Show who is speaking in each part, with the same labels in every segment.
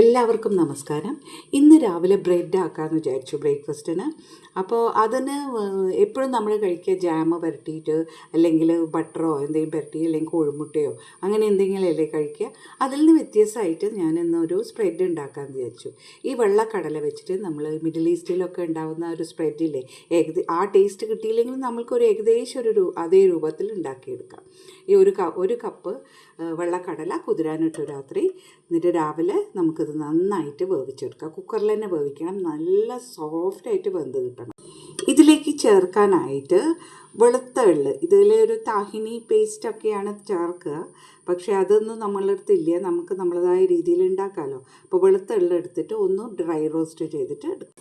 Speaker 1: എല്ലാവർക്കും നമസ്കാരം. ഇന്ന് രാവിലെ ബ്രെഡ് ആക്കാമെന്ന് വിചാരിച്ചു ബ്രേക്ക്ഫാസ്റ്റിന്. അപ്പോൾ അതിന് എപ്പോഴും നമ്മൾ കഴിക്കുക ജാമ് പുരട്ടിയിട്ട് അല്ലെങ്കിൽ ബട്ടറോ എന്തെങ്കിലും പുരട്ടി അല്ലെങ്കിൽ കോഴിമുട്ടയോ അങ്ങനെ എന്തെങ്കിലും അല്ലേ കഴിക്കുക. അതിൽ നിന്ന് വ്യത്യസ്തമായിട്ട് ഞാൻ ഇന്നൊരു സ്പ്രെഡ് ഉണ്ടാക്കാമെന്ന് വിചാരിച്ചു. ഈ വെള്ളക്കടല വെച്ചിട്ട് നമ്മൾ മിഡിൽ ഈസ്റ്റിലൊക്കെ ഉണ്ടാകുന്ന ഒരു സ്പ്രെഡില്ലേ ഏകദേ ആ ടേസ്റ്റ് കിട്ടിയില്ലെങ്കിൽ നമ്മൾക്കൊരു ഏകദേശം ഒരു അതേ രൂപത്തിൽ ഉണ്ടാക്കിയെടുക്കാം. ഈ ഒരു ഒരു കപ്പ് വെള്ളക്കടല കുതിരാനിട്ടു രാത്രി. എന്നിട്ട് രാവിലെ നമുക്കിത് നന്നായിട്ട് വേവിച്ചെടുക്കുക. കുക്കറിൽ തന്നെ വേവിക്കണം. നല്ല സോഫ്റ്റായിട്ട് വെന്ത് കിട്ടണം. ഇതിലേക്ക് ചേർക്കാനായിട്ട് വെളുത്ത എള്ള്. ഇതിൽ ഒരു താഹിനി പേസ്റ്റൊക്കെയാണ് ചേർക്കുക. പക്ഷേ അതൊന്നും നമ്മളെടുത്ത് ഇല്ല നമുക്ക് നമ്മളതായ രീതിയിൽ ഉണ്ടാക്കാമല്ലോ അപ്പോൾ വെളുത്ത എള്ള് എടുത്തിട്ട് ഒന്ന് ഡ്രൈ റോസ്റ്റ് ചെയ്തിട്ട് എടുക്കും.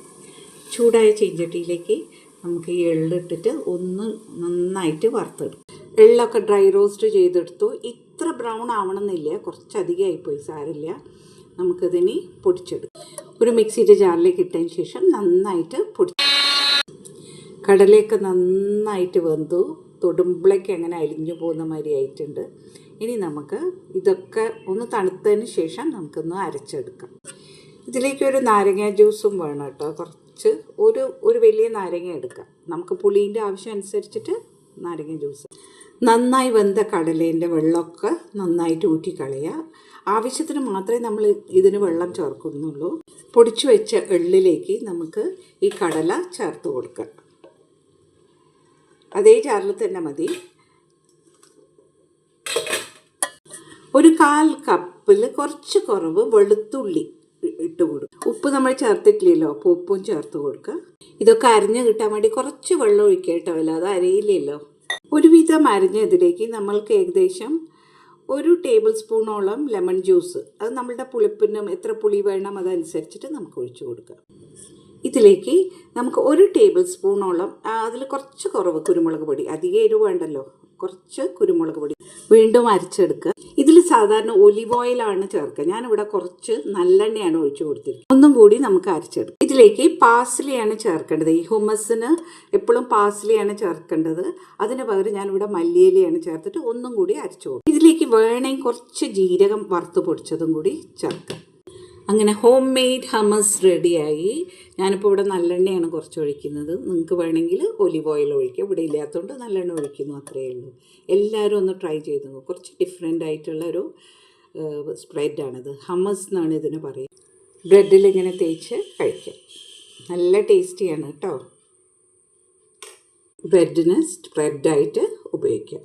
Speaker 1: ചൂടായ ചീഞ്ചട്ടിയിലേക്ക് നമുക്ക് ഈ എള്ളിട്ടിട്ട് ഒന്ന് നന്നായിട്ട് വറുത്തെടുക്കും. എള്ളൊക്കെ ഡ്രൈ റോസ്റ്റ് ചെയ്തെടുത്തു. ഇത്ര ബ്രൗൺ ആവണമെന്നില്ല. കുറച്ചധികമായിപ്പോയി സാരില്ല നമുക്കിതിനി പൊടിച്ചെടുക്കാം. ഒരു മിക്സിയുടെ ജാറിലേക്ക് ഇട്ടതിന് ശേഷം നന്നായിട്ട് പൊടി കടലയൊക്കെ നന്നായിട്ട് വെന്തു. തൊടുമ്പളേക്ക് അങ്ങനെ അലിഞ്ഞു പോകുന്ന മാതിരി ആയിട്ടുണ്ട്. ഇനി നമുക്ക് ഇതൊക്കെ ഒന്ന് തണുത്തതിന് ശേഷം നമുക്കൊന്ന് അരച്ചെടുക്കാം. ഇതിലേക്ക് ഒരു നാരങ്ങ ജ്യൂസും വേണം കേട്ടോ. കുറച്ച് ഒരു ഒരു വലിയ നാരങ്ങ എടുക്കാം. നമുക്ക് പുളീന്റെ ആവശ്യം അനുസരിച്ചിട്ട് നാരങ്ങ ജ്യൂസ് നന്നായി വെന്ത കടലേന്റെ വെള്ളമൊക്കെ നന്നായിട്ട് ഊറ്റിക്കളയുക. ആവശ്യത്തിന് മാത്രമേ നമ്മൾ ഇതിന് വെള്ളം ചേർക്കുന്നുള്ളൂ. പൊടിച്ചു വെച്ച എള്ളിലേക്ക് നമുക്ക് ഈ കടല ചേർത്ത് കൊടുക്കുക അതേ ചാറിൽ തന്നെ മതി. ഒരു കാൽ കപ്പിൽ കുറച്ച് കുറവ് വെളുത്തുള്ളി ഇട്ട് കൊടുക്കും ഉപ്പ് നമ്മൾ ചേർത്തിട്ടില്ലല്ലോ അപ്പോൾ ഉപ്പും ചേർത്ത് കൊടുക്കുക. ഇതൊക്കെ അരിഞ്ഞ് കിട്ടാൻ വേണ്ടി കുറച്ച് വെള്ളം ഒഴിക്കുക കേട്ടോ അല്ലാതെ അരയില്ലല്ലോ. ഒരുവിധം അരിഞ്ഞതിലേക്ക് നമ്മൾക്ക് ഏകദേശം ഒരു ടേബിൾ സ്പൂണോളം ലെമൺ ജ്യൂസ് അത് നമ്മളുടെ പുളിപ്പിനും എത്ര പുളി വേണം അതനുസരിച്ചിട്ട് നമുക്ക് ഒഴിച്ചു കൊടുക്കാം. ഇതിലേക്ക് നമുക്ക് ഒരു ടേബിൾ സ്പൂണോളം അതിൽ കുറച്ച് കുറവ് കുരുമുളക് പൊടി അധികം എരിവ് വേണ്ടല്ലോ കുറച്ച് കുരുമുളക് പൊടി വീണ്ടും അരച്ചെടുക്കുക. ഇതിൽ സാധാരണ ഒലിവ് ഓയിലാണ് ചേർക്കുക. ഞാനിവിടെ കുറച്ച് നല്ലെണ്ണയാണ് ഒഴിച്ചു കൊടുത്തിരിക്കുന്നത്. ഒന്നും കൂടി നമുക്ക് അരച്ചെടുക്കാം. ഇതിലേക്ക് പാസ്ലിയാണ് ചേർക്കേണ്ടത്. ഈ ഹുമസിന് എപ്പോഴും പാസ്ലിയാണ് ചേർക്കേണ്ടത്. അതിന് പകരം ഞാനിവിടെ മല്ലിയിലയാണ് ചേർത്തിട്ട് ഒന്നും കൂടി അരച്ചു കൊടുക്കും. ഇതിലേക്ക് വേണമെങ്കിൽ കുറച്ച് ജീരകം വറുത്ത് പൊടിച്ചതും കൂടി ചേർക്കാം. അങ്ങനെ ഹോം മെയ്ഡ് ഹമസ് റെഡിയായി ഞാനിപ്പോൾ ഇവിടെ നല്ലെണ്ണയാണ് കുറച്ച് ഒഴിക്കുന്നത്. നിങ്ങൾക്ക് വേണമെങ്കിൽ ഒലിവ് ഓയിൽ ഒഴിക്കുക ഇവിടെ ഇല്ലാത്തതുകൊണ്ട് നല്ലെണ്ണ ഒഴിക്കുന്നു അത്രയേ ഉള്ളൂ. എല്ലാവരും ഒന്ന് ട്രൈ ചെയ്ത് നോക്കും കുറച്ച് ഡിഫറെന്റ് ആയിട്ടുള്ള ഒരു സ്പ്രെഡാണിത് ഹമസ് എന്നാണ് ഇതിന് പറയുക ബ്രെഡിൽ ഇങ്ങനെ തേച്ച് കഴിക്കാം. നല്ല ടേസ്റ്റിയാണ് കേട്ടോ. ബ്രെഡിന് സ്പ്രെഡായിട്ട് ഉപയോഗിക്കാം.